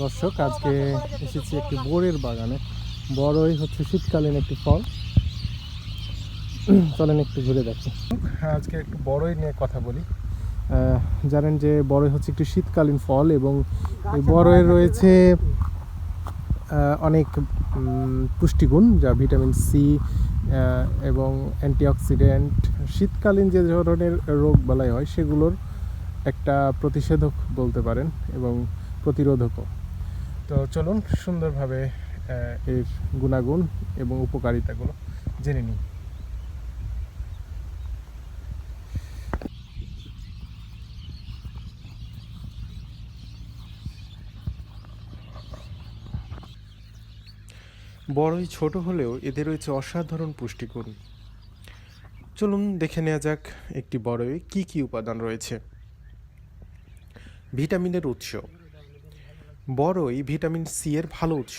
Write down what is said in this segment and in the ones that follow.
দর্শক, আজকে এসেছি একটি বোরের বাগানে। বড়ই হচ্ছে শীতকালীন একটি ফল। চলেন একটু ঘুরে দেখি। আজকে একটু বড়ই নিয়ে কথা বলি। জানেন যে বড়ই হচ্ছে একটি শীতকালীন ফল এবং এই বড়ই রয়েছে অনেক পুষ্টিগুণ যা ভিটামিন সি এবং অ্যান্টিঅক্সিডেন্ট। শীতকালীন যে ধরনের রোগ বালাই হয়, সেগুলোর একটা প্রতিষেধক বলতে পারেন এবং প্রতিরোধকও। তো চলুন সুন্দরভাবে এর গুণাগুণ এবং উপকারিতাগুলো জেনে নিই। বড়ই ছোট হলেও এদের রয়েছে অসাধারণ পুষ্টিগুণ। চলুন দেখে নেওয়া যাক একটি বড়ই কি কি উপাদান রয়েছে। ভিটামিনের উৎস। বড়ই ভিটামিন সি এর ভালো উৎস।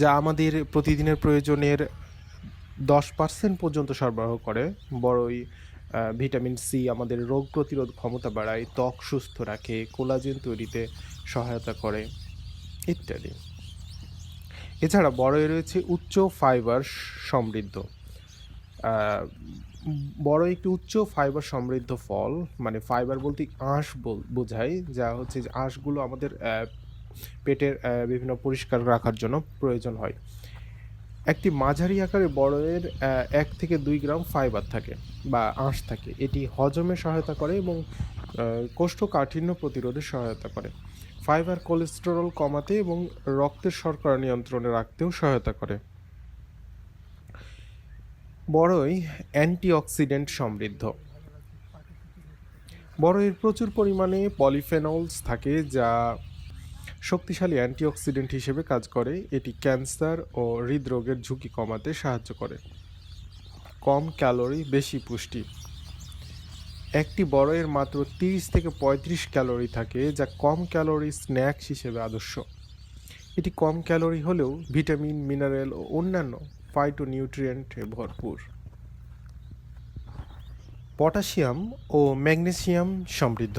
যা আমাদের প্রতিদিনের প্রয়োজনের দশ পার্সেন্ট পর্যন্ত সরবরাহ করে। বড়ই ভিটামিন সি আমাদের রোগ প্রতিরোধ ক্ষমতা বাড়ায়, ত্বক সুস্থ রাখে, কোলাজেন তৈরিতে সহায়তা করে, ইত্যাদি। এছাড়া বড়ই রয়েছে উচ্চ ফাইবার সমৃদ্ধ। বড় একটি উচ্চ ফাইবার সমৃদ্ধ ফল মানে ফাইবার বলতে আঁশ বোঝায়, যা হচ্ছে যে আঁশগুলো আমাদের পেটের বিভিন্ন পরিষ্কার রাখার জন্য প্রয়োজন হয়। একটি মাঝারি আকারের বড়ের এক থেকে দুই গ্রাম ফাইবার থাকে বা আঁশ থাকে। এটি হজমে সহায়তা করে এবং কোষ্ঠকাঠিন্য প্রতিরোধে সহায়তা করে। ফাইবার কোলেস্টেরল কমাতে এবং রক্তের শর্করা নিয়ন্ত্রণে রাখতেও সহায়তা করে। বড়ই অ্যান্টিঅক্সিডেন্ট সমৃদ্ধ। বড়ইয়ের প্রচুর পরিমাণে পলিফেনলস থাকে যা শক্তিশালী অ্যান্টিঅক্সিডেন্ট হিসেবে কাজ করে। এটি ক্যান্সার ও হৃদরোগের ঝুঁকি কমাতে সাহায্য করে। কম ক্যালোরি, বেশি পুষ্টি। একটি বড়ইয়ের মাত্র তিরিশ থেকে পঁয়ত্রিশ ক্যালোরি থাকে, যা কম ক্যালোরি স্ন্যাক্স হিসেবে আদর্শ। এটি কম ক্যালোরি হলেও ভিটামিন, মিনারেল ও অন্যান্য ফাইটোনিউট্রিয়েন্টে ভরপুর। পটাশিয়াম ও ম্যাগনেসিয়াম সমৃদ্ধ।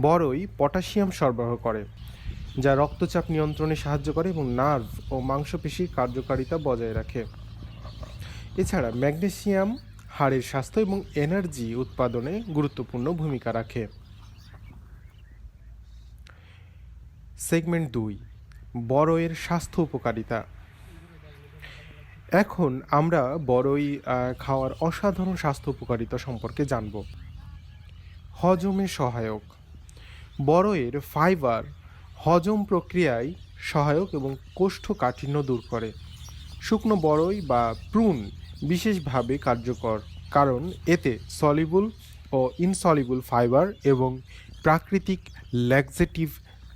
বড়ই পটাশিয়াম সরবরাহ করে, যা রক্তচাপ নিয়ন্ত্রণে সাহায্য করে এবং নার্ভ ও মাংসপেশির কার্যকারিতা বজায় রাখে। এছাড়া ম্যাগনেসিয়াম হাড়ের স্বাস্থ্য এবং এনার্জি উৎপাদনে গুরুত্বপূর্ণ ভূমিকা রাখে। সেগমেন্ট দুই বড়ইয়ের স্বাস্থ্য উপকারিতা। এখন আমরা বড়ই খাওয়ার অসাধারণ স্বাস্থ্য উপকারিতা সম্পর্কে জানব। হজমে সহায়ক। বড়ইয়ের ফাইবার হজম প্রক্রিয়ায় সহায়ক এবং কোষ্ঠকাঠিন্য দূর করে। শুকনো বড়ই বা প্রুন বিশেষভাবে কার্যকর, কারণ এতে সলিবল ও ইনসলিবল ফাইবার এবং প্রাকৃতিক ল্যাক্সেটিভ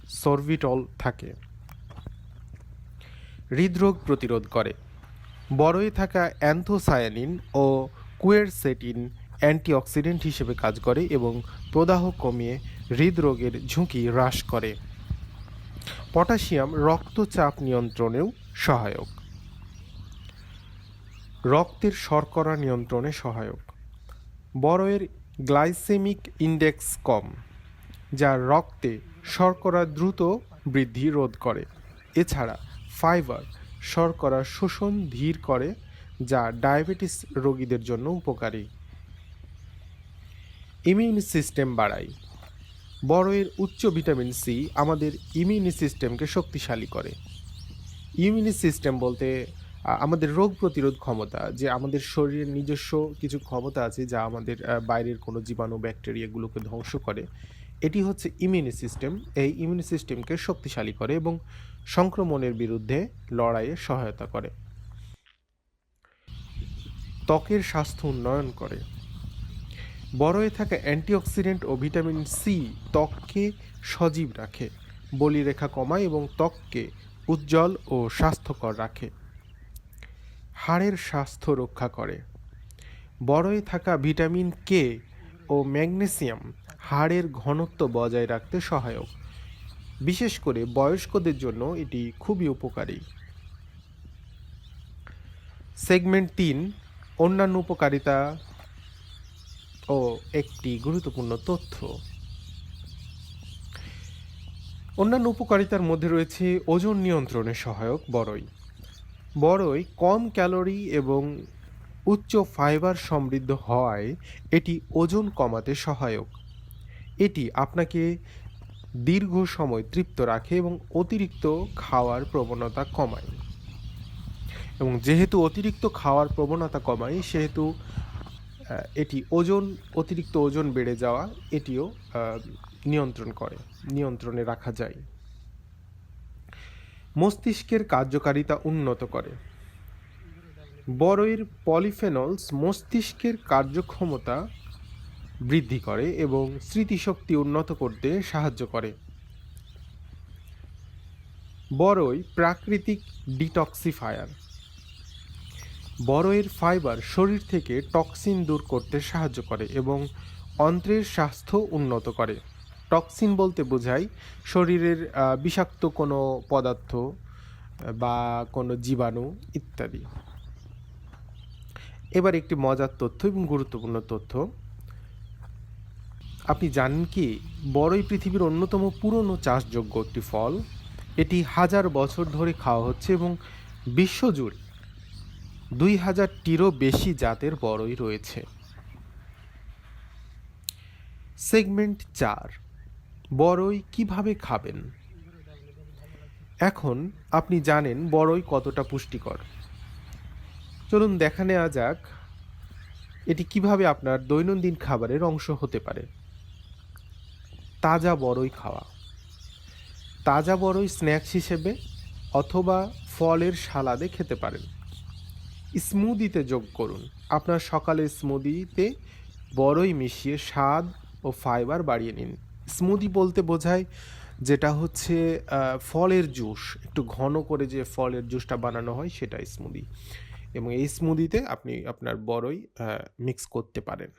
সরভিটল থাকে। হৃদরোগ প্রতিরোধ করে। বড়ই থাকা অ্যান্থোসায়ানিন ও কুয়েরসেটিন অ্যান্টিঅক্সিডেন্ট হিসেবে কাজ করে এবং প্রদাহ কমিয়ে হৃদরোগের ঝুঁকি হ্রাস করে। পটাশিয়াম রক্তচাপ নিয়ন্ত্রণেও সহায়ক। রক্তের শর্করা নিয়ন্ত্রণে সহায়ক। বড়য়ের গ্লাইসেমিক ইন্ডেক্স কম, যা রক্তে শর্করা দ্রুত বৃদ্ধি রোধ করে। এছাড়া ফাইবার শর্করা শোষণ ধীর করে, যা ডায়াবেটিস রোগীদের জন্য উপকারী। ইমিউন সিস্টেম বাড়ায় বড়য়ের উচ্চ ভিটামিন সি আমাদের ইমিউনি সিস্টেমকে শক্তিশালী করে। ইমিউনি সিস্টেম বলতে আমাদের রোগ প্রতিরোধ ক্ষমতা, যে আমাদের শরীরের নিজস্ব কিছু ক্ষমতা আছে যা আমাদের বাইরের কোনো জীবাণু ব্যাকটেরিয়াগুলোকে ধ্বংস করে। এটি হচ্ছে ইমিউনি সিস্টেম। এই ইমিউনি সিস্টেমকে শক্তিশালী করে এবং সংক্রমণের বিরুদ্ধে লড়াইয়ে সহায়তা করে। ত্বকের স্বাস্থ্য উন্নয়ন করে। বড়য়ে থাকা অ্যান্টিঅক্সিডেন্ট ও ভিটামিন সি ত্বককে সজীব রাখে, বলিরেখা কমায় এবং ত্বককে উজ্জ্বল ও স্বাস্থ্যকর রাখে। হাড়ের স্বাস্থ্য রক্ষা করে। বড়য়ে থাকা ভিটামিন কে ও ম্যাগনেসিয়াম হাড়ের ঘনত্ব বজায় রাখতে সহায়ক। বিশেষ করে বয়স্কদের জন্য এটি খুবই উপকারী। সেগমেন্ট তিন, অন্যান্য উপকারিতা ও একটি গুরুত্বপূর্ণ তথ্য। অন্যান্য উপকারিতার মধ্যে রয়েছে ওজন নিয়ন্ত্রণে সহায়ক বড়ই বড়ই কম ক্যালোরি এবং উচ্চ ফাইবার সমৃদ্ধ হওয়ায় এটি ওজন কমাতে সহায়ক। এটি আপনাকে দীর্ঘ সময় তৃপ্ত রাখে এবং অতিরিক্ত খাওয়ার প্রবণতা কমায়। এবং যেহেতু অতিরিক্ত খাওয়ার প্রবণতা কমায়, সেহেতু এটি ওজন, অতিরিক্ত ওজন বেড়ে যাওয়া, এটিও নিয়ন্ত্রণ করে, নিয়ন্ত্রণে রাখা যায়। মস্তিষ্কের কার্যকারিতা উন্নত করে। বড়ইয়ের পলিফেনলস মস্তিষ্কের কার্যক্ষমতা বৃদ্ধি করে এবং স্মৃতিশক্তি উন্নত করতে সাহায্য করে। বড়ই প্রাকৃতিক ডিটক্সিফায়ার। বড়ইয়ের ফাইবার শরীর থেকে টক্সিন দূর করতে সাহায্য করে এবং অন্ত্রের স্বাস্থ্য উন্নত করে। টক্সিন বলতে বোঝায় শরীরের বিষাক্ত কোনো পদার্থ বা কোনো জীবাণু ইত্যাদি। এবার একটি মজার তথ্য এবং গুরুত্বপূর্ণ তথ্য। আপনি জানেন কি, বড়ই পৃথিবীর অন্যতম পুরনো চাষযোগ্য একটি ফল। এটি হাজার বছর ধরে খাওয়া হচ্ছে এবং বিশ্বজুড়ে দুই হাজারটিরও বেশি জাতের বড়ই রয়েছে। সেগমেন্ট চার, বড়ই কীভাবে খাবেন? এখন আপনি জানেন বড়ই কতটা পুষ্টিকর। চলুন দেখা নেওয়া যাক, এটি কীভাবে আপনার দৈনন্দিন খাবারের অংশ হতে পারে। তাজা বড়ই খাওয়া। তাজা বড়ই স্ন্যাক্স হিসেবে অথবা ফলের সালাদে খেতে পারেন। স্মুদিতে যোগ করুন। আপনার সকালের স্মুদিতে বড়ই মিশিয়ে স্বাদ ও ফাইবার বাড়িয়ে নিন। স্মুদি বলতে বোঝায় যেটা হচ্ছে ফলের জুস। একটু ঘন করে যে ফলের জুসটা বানানো হয় সেটা স্মুদি। এবং এই স্মুদিতে আপনি আপনার বড়ই মিক্স করতে পারেন।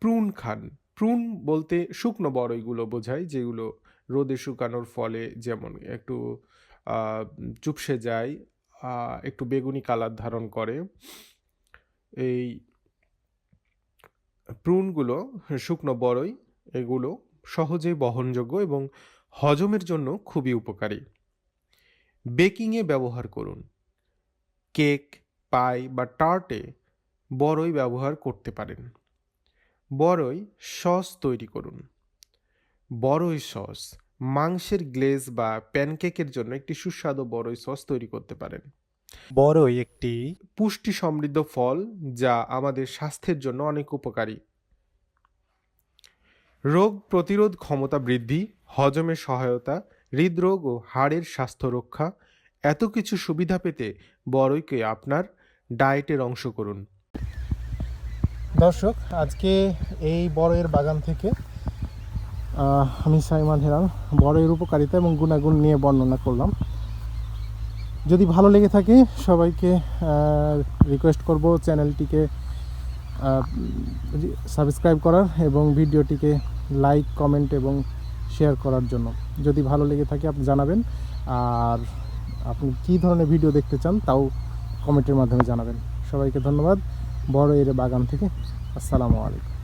প্রুন খান। প্রুন বলতে শুকনো বড়ইগুলো বোঝায়, যেগুলো রোদে শুকানোর ফলে যেমন একটু চুপসে যায় একটু বেগুনি কালার ধারণ করে। এই প্রুনগুলো শুকনো বড়ই, এগুলো সহজে বহনযোগ্য এবং হজমের জন্য খুবই উপকারী। বেকিংয়ে ব্যবহার করুন। কেক পাই বা টার্টে বড়ই ব্যবহার করতে পারেন। বড়ই সস তৈরি করুন। বড়ই সস, মাংসের গ্লেজ বা প্যানকেকের জন্য একটি সুস্বাদু বড়ই সস তৈরি করতে পারেন। বড়ই একটি পুষ্টি সমৃদ্ধ ফল যা আমাদের স্বাস্থ্যের জন্য অনেক উপকারী। রোগ প্রতিরোধ ক্ষমতা বৃদ্ধি হজমের সহায়তা, হৃদরোগ ও হাড়ের স্বাস্থ্য রক্ষা, এত কিছু সুবিধা পেতে বড়ইকে আপনার ডায়েটের অংশ করুন। দর্শক, আজকে এই বড়ের বাগান থেকে আমি সাইমান হেরাল বড়ের উপকারিতা এবং গুণাগুণ নিয়ে বর্ণনা করলাম। যদি ভালো লেগে থাকে, সবাইকে রিকোয়েস্ট করব চ্যানেলটিকে সাবস্ক্রাইব করার এবং ভিডিওটিকে লাইক কমেন্ট এবং শেয়ার করার জন্য। যদি ভালো লেগে থাকে, আপনি জানাবেন। আর আপনি কী ধরনের ভিডিও দেখতে চান, তাও কমেন্টের মাধ্যমে জানাবেন। সবাইকে ধন্যবাদ। বড় এর বাগান থেকে আসসালামু আলাইকুম।